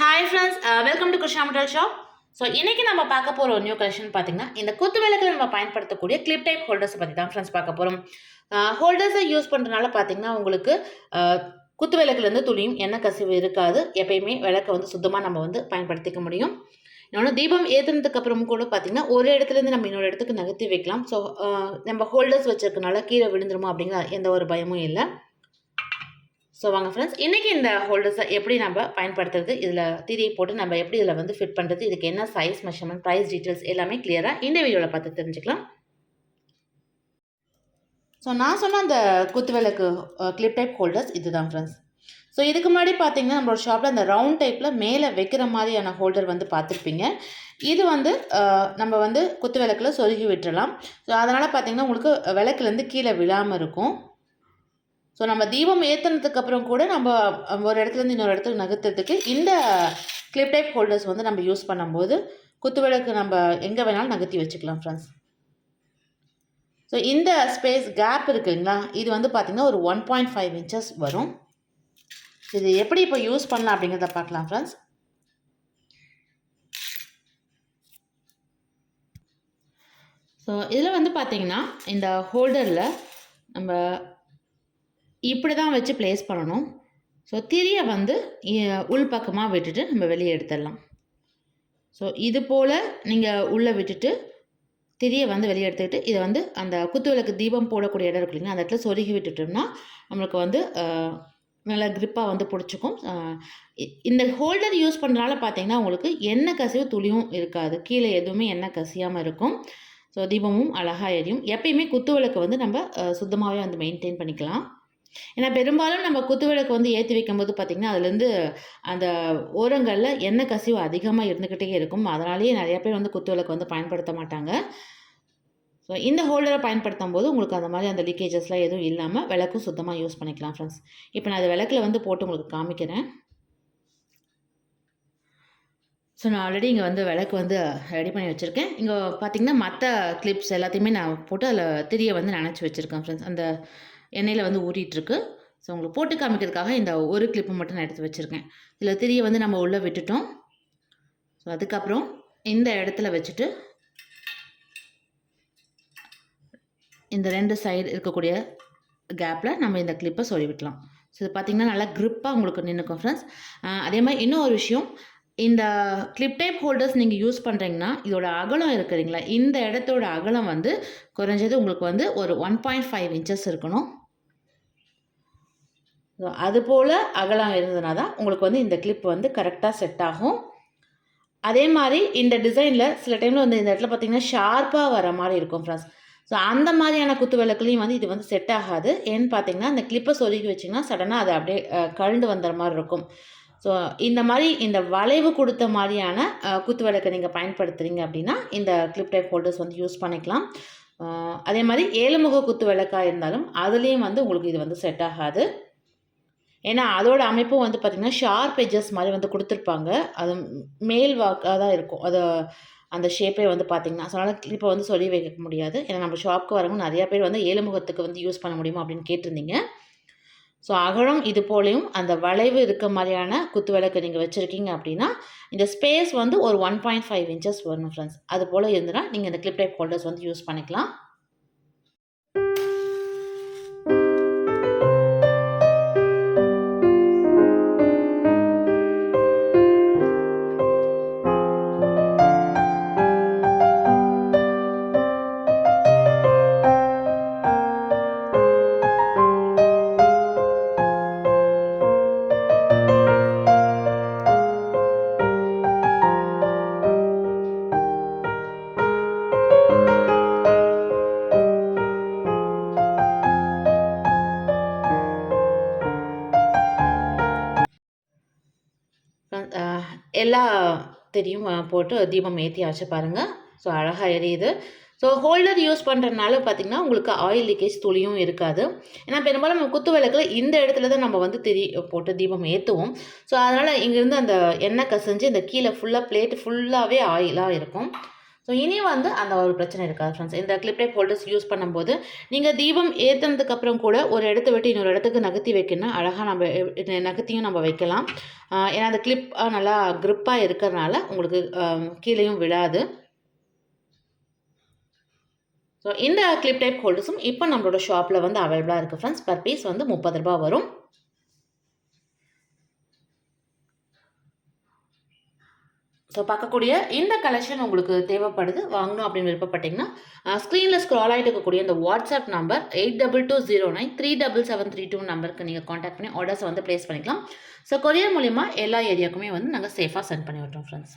Hi friends welcome to Krishna metal shop so இன்றைக்கி நம்ம பார்க்க போகிற ஒரு நியூ கலெக்ஷன் பார்த்தீங்கன்னா இந்த குத்து விளக்கில் நம்ம பயன்படுத்தக்கூடிய கிளிப் டைப் ஹோல்டர்ஸ் பற்றி தான் ஃப்ரெண்ட்ஸ் பார்க்க போகிறோம் ஹோல்டர்ஸை uh, யூஸ் பண்ணுறதுனால பார்த்தீங்கன்னா உங்களுக்கு uh, குத்து விளக்குலேருந்து துளியும் எண்ணெய் கசிவு இருக்காது. எப்பயுமே விளக்கை வந்து சுத்தமாக நம்ம வந்து பயன்படுத்திக்க முடியும். இன்னொன்று தீபம் ஏற்றுனதுக்கு கூட பார்த்தீங்கன்னா ஒரு இடத்துலேருந்து நம்ம இன்னொரு இடத்துக்கு நகர்த்தி வைக்கலாம். ஸோ uh, நம்ம ஹோல்டர்ஸ் வச்சிருக்கனால கீழே விழுந்துருமோ அப்படிங்கிற எந்த ஒரு பயமும் இல்லை. ஸோ வாங்க ஃப்ரெண்ட்ஸ் இன்றைக்கி இந்த ஹோல்டர்ஸை எப்படி நம்ம பயன்படுத்துறது? இதில் திரியை போட்டு நம்ம எப்படி இதில் வந்து ஃபிட் பண்ணுறது இதுக்கு என்ன சைஸ் மெஷர்மெண்ட் ப்ரைஸ் டீட்டெயில்ஸ் எல்லாமே கிளியராக இந்த வீடியோவில் பார்த்து தெரிஞ்சுக்கலாம். ஸோ நான் சொன்ன அந்த குத்து விளக்கு கிளிப் டைப் ஹோல்டர்ஸ் இதுதான் ஃப்ரெண்ட்ஸ் ஸோ இதுக்கு முன்னாடி பார்த்தீங்கன்னா நம்மளோட ஷாப்பில் அந்த ரவுண்ட் டைப்பில் மேலே வைக்கிற மாதிரியான ஹோல்டர் வந்து பார்த்துருப்பீங்க. இது வந்து நம்ம வந்து குத்து விளக்கில் சொருகி விட்டுறலாம். ஸோ அதனால் பார்த்தீங்கன்னா உங்களுக்கு விளக்குலேருந்து கீழே விழாமல் இருக்கும். ஸோ நம்ம தீபம் ஏற்றுனதுக்கு அப்புறம் கூட நம்ம ஒரு இடத்துலேருந்து இன்னொரு இடத்துக்கு நகர்த்துறதுக்கு இந்த கிளிப் டைப் ஹோல்டர்ஸ் வந்து நம்ம யூஸ் பண்ணும்போது குத்துவிளக்கு நம்ம எங்கே வேணாலும் நகர்த்தி வச்சுக்கலாம் ஃப்ரெண்ட்ஸ் ஸோ இந்த ஸ்பேஸ் கேப் இருக்குங்களா? இது வந்து பார்த்திங்கன்னா ஒரு ஒன் பாயிண்ட் ஃபைவ் இன்ச்சஸ் வரும். இது எப்படி இப்போ யூஸ் பண்ணலாம் அப்படிங்கிறத பார்க்கலாம் ஃப்ரெண்ட்ஸ் ஸோ இதில் வந்து பார்த்திங்கன்னா இந்த ஹோல்டரில் நம்ம இப்படி தான் வச்சு ப்ளேஸ் பண்ணணும். ஸோ திரியை வந்து உள் உள்பக்கமாக விட்டுட்டு நம்ம வெளியே எடுத்துடலாம். ஸோ இது போல் நீங்கள் உள்ளே விட்டுட்டு திரியை வந்து வெளியே எடுத்துக்கிட்டு இதை வந்து அந்த குத்து விளக்கு தீபம் போடக்கூடிய இடம் இருக்கு இல்லைங்களா அந்த இடத்துல சொருகி விட்டுட்டோம்னா நம்மளுக்கு வந்து நல்லா க்ரிப்பாக வந்து பிடிச்சிக்கும். இந்த ஹோல்டர் யூஸ் பண்ணுறனால பார்த்தீங்கன்னா உங்களுக்கு எண்ணெய் கசிவு துளியும் இருக்காது. கீழே எதுவுமே எண்ணெய் கசியாமல் இருக்கும். ஸோ தீபமும் அழகாக எரியும். எப்பயுமே குத்து விளக்கு வந்து நம்ம சுத்தமாகவே வந்து மெயின்டைன் பண்ணிக்கலாம். ஏன்னா பெரும்பாலும் நம்ம குத்து விளக்கு வந்து ஏற்றி வைக்கும்போது பார்த்திங்கன்னா அதுலேருந்து அந்த ஓரங்களில் எண்ணெய் கசிவு அதிகமாக இருந்துக்கிட்டே இருக்கும். அதனாலேயே நிறைய பேர் வந்து குத்து விளக்கு வந்து பயன்படுத்த மாட்டாங்க. ஸோ இந்த ஹோல்டரை பயன்படுத்தும் போது உங்களுக்கு அந்த மாதிரி அந்த லீக்கேஜஸ்லாம் எதுவும் இல்லாமல் விளக்கும் சுத்தமாக யூஸ் பண்ணிக்கலாம் ஃப்ரெண்ட்ஸ் இப்போ நான் அது விளக்கில் வந்து போட்டு உங்களுக்கு காமிக்கிறேன். ஸோ நான் ஆல்ரெடி இங்கே வந்து விளக்கு வந்து ரெடி பண்ணி வச்சுருக்கேன். இங்கே பார்த்தீங்கன்னா மற்ற கிளிப்ஸ் எல்லாத்தையுமே நான் போட்டு அதில் திரியை வந்து நினச்சி வச்சுருக்கேன் ஃப்ரெண்ட்ஸ் அந்த எண்ணெயில் வந்து ஊறிட்டுருக்கு. ஸோ உங்களுக்கு போட்டு காமிக்கிறதுக்காக இந்த ஒரு கிளிப்பு மட்டும் நான் எடுத்து வச்சுருக்கேன். இதில் திரியை வந்து நம்ம உள்ளே விட்டுட்டோம். ஸோ அதுக்கப்புறம் இந்த இடத்துல வச்சுட்டு இந்த ரெண்டு சைடு இருக்கக்கூடிய கேப்பில் நம்ம இந்த கிளிப்பை சொல்லி விடலாம் ஸோ இது பார்த்திங்கன்னா நல்லா க்ரிப்பாக உங்களுக்கு நின்றுக்கும் ஃப்ரெண்ட்ஸ் அதே மாதிரி இன்னும் ஒரு விஷயம். இந்த கிளிப் டைப் ஹோல்டர்ஸ் நீங்கள் யூஸ் பண்ணுறீங்கன்னா இதோட அகலம் இருக்குதுங்களா இந்த இடத்தோட அகலம் வந்து குறைஞ்சது உங்களுக்கு வந்து ஒரு ஒன் பாயிண்ட் ஃபைவ் இன்ச்சஸ் இருக்கணும். அதுபோல் அகலம் இருந்ததுனா தான் உங்களுக்கு வந்து இந்த கிளிப் வந்து கரெக்டாக செட் ஆகும். அதே மாதிரி இந்த டிசைனில் சில டைமில் வந்து இந்த இடத்துல பார்த்தீங்கன்னா ஷார்ப்பாக வர மாதிரி இருக்கும் ஃப்ரெண்ட்ஸ் ஸோ அந்த மாதிரியான குத்து விளக்குலையும் வந்து இது வந்து செட் ஆகாது. ஏன்னு பார்த்தீங்கன்னா அந்த கிளிப்பை சொருகி வச்சிங்கன்னா சடனாக அது அப்படியே அஹ், கழண்டு வந்துற மாதிரி இருக்கும். ஸோ இந்த மாதிரி இந்த வளைவு கொடுத்த மாதிரியான குத்து விளக்கை நீங்கள் பயன்படுத்துகிறீங்க அப்படின்னா இந்த கிளிப் டைப் ஹோல்டர்ஸ் வந்து யூஸ் பண்ணிக்கலாம். அதே மாதிரி ஏழுமுக குத்து விளக்காக இருந்தாலும் அதுலேயும் வந்து உங்களுக்கு இது வந்து செட் ஆகாது. ஏன்னா அதோட அமைப்பும் வந்து பார்த்திங்கன்னா ஷார்ப் எஜஸ் மாதிரி வந்து கொடுத்துருப்பாங்க. அது மேல் வாக்காக தான் இருக்கும். அது அந்த ஷேப்பே வந்து பார்த்திங்கன்னா ஸோ அதனால் கிளிப்பை வந்து சொல்லி வைக்க முடியாது. ஏன்னா நம்ம ஷாப்புக்கு வரவங்க நிறையா பேர் வந்து ஏழுமுகத்துக்கு வந்து யூஸ் பண்ண முடியுமா அப்படின்னு கேட்டிருந்தீங்க. ஸோ அகலம் இது போலையும் அந்த வளைவு இருக்க மாதிரியான குத்து விளக்கு நீங்கள் வச்சுருக்கீங்க அப்படின்னா இந்த ஸ்பேஸ் வந்து ஒரு ஒன் பாயிண்ட் ஃபைவ் இன்ச்சஸ் வரணும் ஃப்ரெண்ட்ஸ் அது போல் இருந்துன்னா நீங்கள் இந்த கிளிப் டைப் ஹோல்டர்ஸ் வந்து யூஸ் பண்ணிக்கலாம். எல்லா தெரியும் போட்டு தீபம் ஏற்றியாச்சு பாருங்கள் ஸோ அழகாக எரியுது. ஸோ ஹோல்டர் யூஸ் பண்ணுறதுனால பார்த்திங்கன்னா உங்களுக்கு ஆயில் லீக்கேஜ் துளியும் இருக்காது. ஏன்னா பெரும்பாலும் நம்ம குத்து விளக்கில் இந்த இடத்துல தான் நம்ம வந்து திரி போட்டு தீபம் ஏற்றுவோம் ஸோ அதனால் இங்கேருந்து அந்த எண்ணெய் கசஞ்சு இந்த கீழே ஃபுல்லாக பிளேட் ஃபுல்லாகவே ஆயிலாக இருக்கும். ஸோ இனி வந்து அந்த ஒரு பிரச்சனை இருக்காது ஃப்ரெண்ட்ஸ் இந்த கிளிப் டைப் ஹோல்டர்ஸ் யூஸ் பண்ணும்போது நீங்கள் தீபம் ஏற்றினதுக்கப்புறம் கூட ஒரு இடத்த விட்டு இன்னொரு இடத்துக்கு நகர்த்தி வைக்கணும் அழகாக நம்ம நகர்த்தியும் நம்ம வைக்கலாம். ஏன்னா அந்த கிளிப் நல்லா க்ரிப்பாக இருக்கிறதுனால உங்களுக்கு கீழேயும் விழாது. ஸோ இந்த கிளிப் டைப் ஹோல்டர்ஸும் இப்போ நம்மளோட ஷாப்பில் வந்து அவைலபிளாக இருக்குது ஃப்ரெண்ட்ஸ் பர் பீஸ் வந்து முப்பது ரூபா வரும். ஸோ பார்க்கக்கூடிய இந்த கலெக்ஷன் உங்களுக்கு தேவைப்படுது. வாங்கணும் அப்படின்னு விருப்பப்பட்டிங்கன்னா ஸ்க்ரீனில் ஸ்க்ரால் ஆகிட்டு இருக்கக்கூடிய இந்த WhatsApp number eight double two zero nine three double seven three two நம்பருக்கு நீங்கள் காண்டாக்ட் பண்ணி ஆர்டர்ஸ் வந்து ப்ளேஸ் பண்ணிக்கலாம். ஸோ கொரியர் மூலிமா எல்லா ஏரியாவுக்குமே வந்து நாங்கள் சேஃபாக சென்ட் பண்ணி விட்டுறோம் ஃப்ரெண்ட்ஸ்